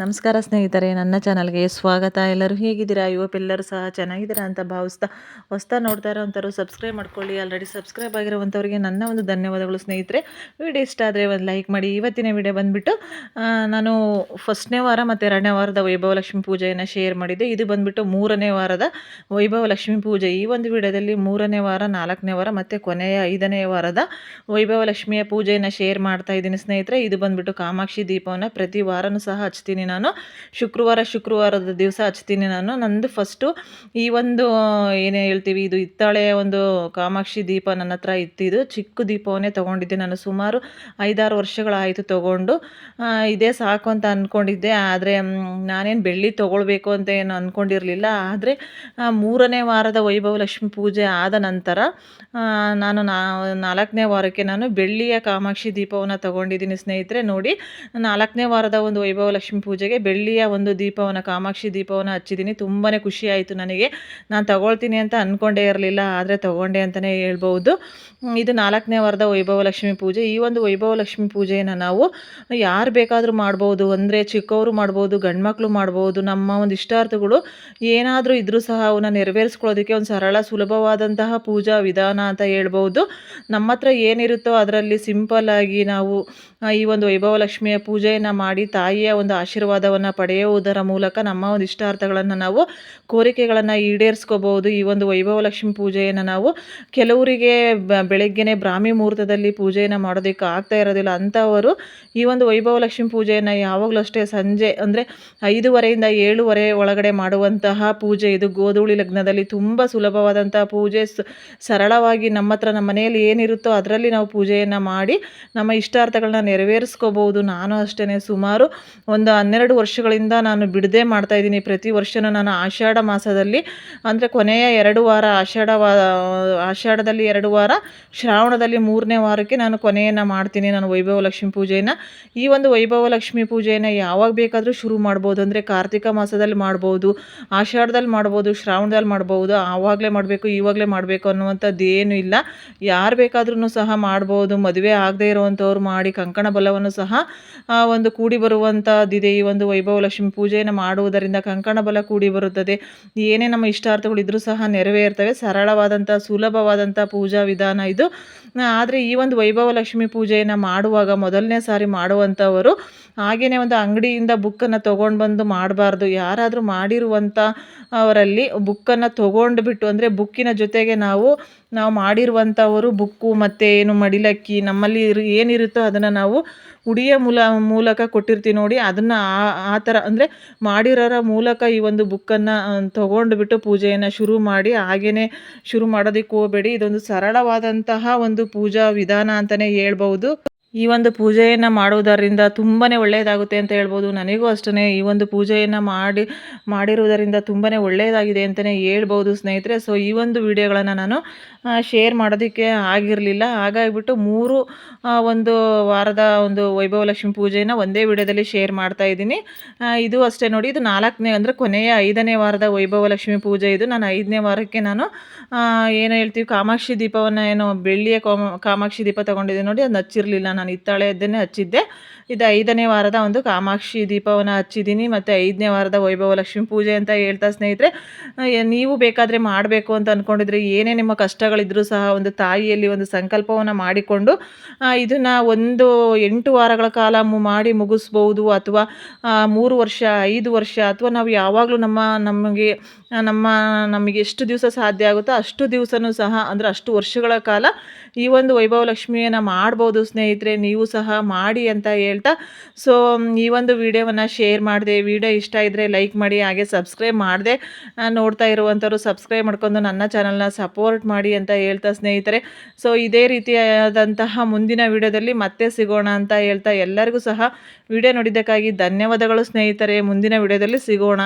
ನಮಸ್ಕಾರ ಸ್ನೇಹಿತರೆ, ನನ್ನ ಚಾನಲ್ಗೆ ಸ್ವಾಗತ. ಎಲ್ಲರೂ ಹೇಗಿದ್ದೀರಾ? ಯುವಪ್ ಎಲ್ಲರೂ ಸಹ ಚೆನ್ನಾಗಿದ್ದೀರಾ ಅಂತ ಭಾವಿಸ್ತಾ ಹೊಸ್ತಾ ನೋಡ್ತಾ ಇರೋವಂಥವ್ರು ಸಬ್ಸ್ಕ್ರೈಬ್ ಮಾಡ್ಕೊಳ್ಳಿ. ಆಲ್ರೆಡಿ ಸಬ್ಸ್ಕ್ರೈಬ್ ಆಗಿರುವಂಥವ್ರಿಗೆ ನನ್ನ ಒಂದು ಧನ್ಯವಾದಗಳು ಸ್ನೇಹಿತರೆ. ವಿಡಿಯೋ ಇಷ್ಟ ಆದರೆ ಒಂದು ಲೈಕ್ ಮಾಡಿ. ಇವತ್ತಿನ ವಿಡಿಯೋ ಬಂದುಬಿಟ್ಟು ನಾನು ಫಸ್ಟ್ನೇ ವಾರ ಮತ್ತು ಎರಡನೇ ವಾರದ ವೈಭವ ಲಕ್ಷ್ಮಿ ಪೂಜೆಯನ್ನು ಶೇರ್ ಮಾಡಿದ್ದೆ. ಇದು ಬಂದುಬಿಟ್ಟು ಮೂರನೇ ವಾರದ ವೈಭವ ಲಕ್ಷ್ಮಿ ಪೂಜೆ. ಈ ಒಂದು ವಿಡಿಯೋದಲ್ಲಿ ಮೂರನೇ ವಾರ, ನಾಲ್ಕನೇ ವಾರ ಮತ್ತು ಕೊನೆಯ ಐದನೇ ವಾರದ ವೈಭವ ಲಕ್ಷ್ಮಿಯ ಪೂಜೆಯನ್ನು ಶೇರ್ ಮಾಡ್ತಾ ಇದ್ದೀನಿ ಸ್ನೇಹಿತರೆ. ಇದು ಬಂದುಬಿಟ್ಟು ಕಾಮಾಕ್ಷಿ ದೀಪವನ್ನು ಪ್ರತಿ ವಾರನೂ ಸಹ ಹಚ್ತೀನಿ ನಾನು ಶುಕ್ರವಾರ ಶುಕ್ರವಾರದ ದಿವಸ ಹಚ್ತೀನಿ ನಾನು. ನಂದು ಫಸ್ಟು ಈ ಒಂದು ಏನೇ ಹೇಳ್ತೀವಿ, ಇದು ಹಿತ್ತಾಳೆ ಒಂದು ಕಾಮಾಕ್ಷಿ ದೀಪ ನನ್ನ ಹತ್ರ ಇತ್ತಿದ್ದು ಚಿಕ್ಕ ದೀಪವನ್ನೇ ತೊಗೊಂಡಿದ್ದೆ ನಾನು. ಸುಮಾರು ಐದಾರು ವರ್ಷಗಳಾಯಿತು ತೊಗೊಂಡು. ಇದೇ ಸಾಕು ಅಂತ ಅಂದ್ಕೊಂಡಿದ್ದೆ ಆದರೆ ನಾನೇನು ಬೆಳ್ಳಿ ತೊಗೊಳ್ಬೇಕು ಅಂತ ಏನು ಅಂದ್ಕೊಂಡಿರಲಿಲ್ಲ ಆದರೆ ಮೂರನೇ ವಾರದ ವೈಭವ ಲಕ್ಷ್ಮಿ ಪೂಜೆ ಆದ ನಂತರ ನಾನು ನಾಲ್ಕನೇ ವಾರಕ್ಕೆ ನಾನು ಬೆಳ್ಳಿಯ ಕಾಮಾಕ್ಷಿ ದೀಪವನ್ನು ತೊಗೊಂಡಿದ್ದೀನಿ ಸ್ನೇಹಿತರೆ. ನೋಡಿ, ನಾಲ್ಕನೇ ವಾರದ ಒಂದು ವೈಭವ ಲಕ್ಷ್ಮಿ ಪೂಜೆಗೆ ಬೆಳ್ಳಿಯ ಒಂದು ದೀಪವನ್ನು, ಕಾಮಾಕ್ಷಿ ದೀಪವನ್ನು ಹಚ್ಚಿದ್ದೀನಿ. ತುಂಬಾ ಖುಷಿ ಆಯಿತು ನನಗೆ. ನಾನು ತಗೊಳ್ತೀನಿ ಅಂತ ಅಂದ್ಕೊಂಡೇ ಇರಲಿಲ್ಲ, ಆದರೆ ತಗೊಂಡೆ ಅಂತಲೇ ಹೇಳ್ಬೋದು ಇದು ನಾಲ್ಕನೇ ವಾರದ ವೈಭವ ಲಕ್ಷ್ಮಿ ಪೂಜೆ. ಈ ಒಂದು ವೈಭವ ಲಕ್ಷ್ಮಿ ಪೂಜೆಯನ್ನು ನಾವು ಯಾರು ಬೇಕಾದರೂ ಮಾಡ್ಬೋದು ಅಂದರೆ ಚಿಕ್ಕವರು ಮಾಡ್ಬೋದು ಗಂಡ್ಮಕ್ಳು ಮಾಡ್ಬೋದು ನಮ್ಮ ಒಂದು ಇಷ್ಟಾರ್ಥಗಳು ಏನಾದರೂ ಇದ್ದರೂ ಸಹ ಅವನ್ನ ನೆರವೇರಿಸ್ಕೊಳ್ಳೋದಕ್ಕೆ ಒಂದು ಸರಳ, ಸುಲಭವಾದಂತಹ ಪೂಜಾ ವಿಧಾನ ಅಂತ ಹೇಳ್ಬೋದು ನಮ್ಮ ಹತ್ರ ಏನಿರುತ್ತೋ ಅದರಲ್ಲಿ ಸಿಂಪಲ್ಲಾಗಿ ನಾವು ಈ ಒಂದು ವೈಭವ ಲಕ್ಷ್ಮಿಯ ಪೂಜೆಯನ್ನು ಮಾಡಿ ತಾಯಿಯ ಒಂದು ಆಶೀರ್ವಾದವನ್ನು ಪಡೆಯುವುದರ ಮೂಲಕ ನಮ್ಮ ಒಂದು ಇಷ್ಟಾರ್ಥಗಳನ್ನು ನಾವು ಕೋರಿಕೆಗಳನ್ನು ಈಡೇರಿಸ್ಕೋಬಹುದು. ಈ ಒಂದು ವೈಭವ ಲಕ್ಷ್ಮಿ ಪೂಜೆಯನ್ನು ನಾವು ಕೆಲವರಿಗೆ ಬೆಳಗ್ಗೆನೆ ಬ್ರಾಹ್ಮಿ ಮುಹೂರ್ತದಲ್ಲಿ ಪೂಜೆಯನ್ನು ಮಾಡೋದಕ್ಕೆ ಆಗ್ತಾ ಇರೋದಿಲ್ಲ. ಅಂಥವರು ಈ ಒಂದು ವೈಭವ ಲಕ್ಷ್ಮಿ ಪೂಜೆಯನ್ನು ಯಾವಾಗಲೂ ಅಷ್ಟೇ ಸಂಜೆ ಅಂದರೆ ಐದುವರೆಯಿಂದ ಏಳುವರೆ ಒಳಗಡೆ ಮಾಡುವಂತಹ ಪೂಜೆ. ಇದು ಗೋಧೂಳಿ ಲಗ್ನದಲ್ಲಿ ತುಂಬ ಸುಲಭವಾದಂತಹ ಪೂಜೆ. ಸರಳವಾಗಿ ನಮ್ಮ ಹತ್ರ ನಮ್ಮ ಮನೆಯಲ್ಲಿ ಏನಿರುತ್ತೋ ಅದರಲ್ಲಿ ನಾವು ಪೂಜೆಯನ್ನು ಮಾಡಿ ನಮ್ಮ ಇಷ್ಟಾರ್ಥಗಳನ್ನ ನೆರವೇರಿಸ್ಕೋಬಹುದು. ನಾನು ಅಷ್ಟೇ ಸುಮಾರು ಒಂದು ಹನ್ನೆರಡು ವರ್ಷಗಳಿಂದ ನಾನು ಬಿಡದೆ ಮಾಡ್ತಾಯಿದ್ದೀನಿ ಪ್ರತಿ ವರ್ಷನೂ ನಾನು ಆಷಾಢ ಮಾಸದಲ್ಲಿ, ಅಂದರೆ ಕೊನೆಯ ಎರಡು ವಾರ ಆಷಾಢ ವಾ ಆಷಾಢದಲ್ಲಿ ಎರಡು ವಾರ, ಶ್ರಾವಣದಲ್ಲಿ ಮೂರನೇ ವಾರಕ್ಕೆ ನಾನು ಕೊನೆಯನ್ನು ಮಾಡ್ತೀನಿ ನಾನು ವೈಭವ ಲಕ್ಷ್ಮಿ ಪೂಜೆಯನ್ನು. ಈ ಒಂದು ವೈಭವ ಲಕ್ಷ್ಮಿ ಪೂಜೆಯನ್ನು ಯಾವಾಗ ಬೇಕಾದರೂ ಶುರು ಮಾಡ್ಬೋದು. ಅಂದರೆ ಕಾರ್ತಿಕ ಮಾಸದಲ್ಲಿ ಮಾಡ್ಬೋದು, ಆಷಾಢದಲ್ಲಿ ಮಾಡ್ಬೋದು, ಶ್ರಾವಣದಲ್ಲಿ ಮಾಡ್ಬೋದು, ಆವಾಗಲೇ ಮಾಡಬೇಕು ಇವಾಗಲೇ ಮಾಡಬೇಕು ಅನ್ನುವಂಥದ್ದು ಏನೂ ಇಲ್ಲ. ಯಾರು ಬೇಕಾದ್ರೂ ಸಹ ಮಾಡ್ಬೋದು. ಮದುವೆ ಆಗದೆ ಇರುವಂಥವ್ರು ಮಾಡಿ ಕಂಕಣ ಬಲವನ್ನು ಸಹ ಒಂದು ಕೂಡಿ ಬರುವಂಥದ್ದಿದೆ. ಒಂದು ವೈಭವ ಲಕ್ಷ್ಮಿ ಪೂಜೆಯನ್ನು ಮಾಡುವುದರಿಂದ ಕಂಕಣ ಬಲ ಕೂಡಿ ಬರುತ್ತದೆ. ಏನೇ ನಮ್ಮ ಇಷ್ಟಾರ್ಥಗಳಿದ್ರೂ ಸಹ ನೆರವೇರ್ತವೆ. ಸರಳವಾದಂಥ ಸುಲಭವಾದಂಥ ಪೂಜಾ ವಿಧಾನ ಇದು. ಆದರೆ ಈ ಒಂದು ವೈಭವ ಲಕ್ಷ್ಮಿ ಪೂಜೆಯನ್ನು ಮಾಡುವಾಗ ಮೊದಲನೇ ಸಾರಿ ಮಾಡುವಂಥವರು ಹಾಗೆಯೇ ಒಂದು ಅಂಗಡಿಯಿಂದ ಬುಕ್ಕನ್ನು ತೊಗೊಂಡು ಬಂದು ಮಾಡಬಾರ್ದು. ಯಾರಾದರೂ ಮಾಡಿರುವಂಥ ಅವರಲ್ಲಿ ಬುಕ್ಕನ್ನು ತೊಗೊಂಡು ಬಿಟ್ಟು, ಅಂದರೆ ಬುಕ್ಕಿನ ಜೊತೆಗೆ ನಾವು ನಾವು ಮಾಡಿರುವಂಥವರು ಬುಕ್ಕು ಮತ್ತು ಏನು ಮಡಿಲಕ್ಕಿ ನಮ್ಮಲ್ಲಿ ಏನಿರುತ್ತೋ ಅದನ್ನು ನಾವು ಉಡಿಯ ಮೂಲ ಮೂಲಕ ಕೊಟ್ಟಿರ್ತೀವಿ ನೋಡಿ, ಅದನ್ನು ಆ ಥರ ಅಂದರೆ ಮಾಡಿರೋರ ಮೂಲಕ ಈ ಒಂದು ಬುಕ್ಕನ್ನು ತೊಗೊಂಡುಬಿಟ್ಟು ಪೂಜೆಯನ್ನು ಶುರು ಮಾಡಿ ಹಾಗೆಯೇ ಶುರು ಮಾಡೋದಕ್ಕೆ ಹೋಗಬೇಡಿ. ಇದೊಂದು ಸರಳವಾದಂತಹ ಒಂದು ಪೂಜಾ ವಿಧಾನ ಅಂತಲೇ ಹೇಳ್ಬೋದು ಈ ಒಂದು ಪೂಜೆಯನ್ನು ಮಾಡುವುದರಿಂದ ತುಂಬಾ ಒಳ್ಳೆಯದಾಗುತ್ತೆ ಅಂತ ಹೇಳ್ಬೋದು. ನನಗೂ ಅಷ್ಟೇ ಈ ಒಂದು ಪೂಜೆಯನ್ನು ಮಾಡಿ, ಮಾಡಿರುವುದರಿಂದ ತುಂಬಾ ಒಳ್ಳೆಯದಾಗಿದೆ ಅಂತಲೇ ಹೇಳ್ಬೋದು ಸ್ನೇಹಿತರೆ. ಸೊ ಈ ಒಂದು ವಿಡಿಯೋಗಳನ್ನು ನಾನು ಶೇರ್ ಮಾಡೋದಕ್ಕೆ ಆಗಿರಲಿಲ್ಲ. ಹಾಗಾಗಿಬಿಟ್ಟು ಮೂರು ಒಂದು ವಾರದ ಒಂದು ವೈಭವ ಲಕ್ಷ್ಮಿ ಪೂಜೆಯನ್ನು ಒಂದೇ ವಿಡಿಯೋದಲ್ಲಿ ಶೇರ್ ಮಾಡ್ತಾ ಇದ್ದೀನಿ. ಇದು ಅಷ್ಟೇ ನೋಡಿ, ಇದು ನಾಲ್ಕನೇ ಅಂದರೆ ಕೊನೆಯ ಐದನೇ ವಾರದ ವೈಭವ ಲಕ್ಷ್ಮಿ ಪೂಜೆ ಇದು. ನಾನು ಐದನೇ ವಾರಕ್ಕೆ ನಾನು ಏನು ಹೇಳ್ತೀವಿ, ಕಾಮಾಕ್ಷಿ ದೀಪವನ್ನು ಏನು ಬೆಳ್ಳಿಯ ಕಾಮಾಕ್ಷಿ ದೀಪ ತೊಗೊಂಡಿದ್ದೆ ನೋಡಿ, ಅದು ಹಚ್ಚಿರಲಿಲ್ಲ ನಾನು ಹಿತ್ತಾಳೆಯದ್ದನ್ನೇ ಹಚ್ಚಿದ್ದೆ. ಇದು ಐದನೇ ವಾರದ ಒಂದು ಕಾಮಾಕ್ಷಿ ದೀಪವನ್ನು ಹಚ್ಚಿದ್ದೀನಿ ಮತ್ತು ಐದನೇ ವಾರದ ವೈಭವ ಲಕ್ಷ್ಮಿ ಪೂಜೆ ಅಂತ ಹೇಳ್ತಾ ಸ್ನೇಹಿತರೆ ನೀವು ಬೇಕಾದರೆ ಮಾಡಬೇಕು ಅಂತ ಅಂದ್ಕೊಂಡಿದ್ರೆ ಏನೇ ನಿಮ್ಮ ಕಷ್ಟಗಳಿದ್ದರೂ ಸಹ ಒಂದು ತಾಯಿಯಲ್ಲಿ ಒಂದು ಸಂಕಲ್ಪವನ್ನು ಮಾಡಿಕೊಂಡು ಇದನ್ನು ಒಂದು ಎಂಟು ವಾರಗಳ ಕಾಲ ಮಾಡಿ ಮುಗಿಸ್ಬೋದು ಅಥವಾ ಮೂರು ವರ್ಷ, ಐದು ವರ್ಷ ಅಥವಾ ನಾವು ಯಾವಾಗಲೂ ನಮ್ಮ, ನಮಗೆ ನಮ್ಮ, ನಮಗೆ ಎಷ್ಟು ದಿವಸ ಸಾಧ್ಯ ಆಗುತ್ತೋ ಅಷ್ಟು ದಿವಸನೂ ಸಹ ಅಂದರೆ ಅಷ್ಟು ವರ್ಷಗಳ ಕಾಲ ಈ ಒಂದು ವೈಭವ ಲಕ್ಷ್ಮಿಯನ್ನು ಮಾಡ್ಬೋದು ಸ್ನೇಹಿತರೆ. ನೀವು ಸಹ ಮಾಡಿ ಅಂತ ಹೇಳ್ತಾ ಸೊ ಈ ಒಂದು ವಿಡಿಯೋವನ್ನು ಶೇರ್ ಮಾಡಿದೆ. ವಿಡಿಯೋ ಇಷ್ಟ ಇದ್ದರೆ ಲೈಕ್ ಮಾಡಿ, ಹಾಗೆ ಸಬ್ಸ್ಕ್ರೈಬ್ ಮಾಡಿದೆ. ನೋಡ್ತಾ ಇರುವಂಥವ್ರು ಸಬ್ಸ್ಕ್ರೈಬ್ ಮಾಡ್ಕೊಂಡು ನನ್ನ ಚಾನಲ್ನ ಸಪೋರ್ಟ್ ಮಾಡಿ ಅಂತ ಹೇಳ್ತಾ ಸ್ನೇಹಿತರೆ. ಸೊ ಇದೇ ರೀತಿಯಾದಂತಹ ಮುಂದಿನ ವಿಡಿಯೋದಲ್ಲಿ ಮತ್ತೆ ಸಿಗೋಣ ಅಂತ ಹೇಳ್ತಾ ಎಲ್ಲರಿಗೂ ಸಹ ವಿಡಿಯೋ ನೋಡಿದ್ದಕ್ಕಾಗಿ ಧನ್ಯವಾದಗಳು ಸ್ನೇಹಿತರೆ. ಮುಂದಿನ ವಿಡಿಯೋದಲ್ಲಿ ಸಿಗೋಣ.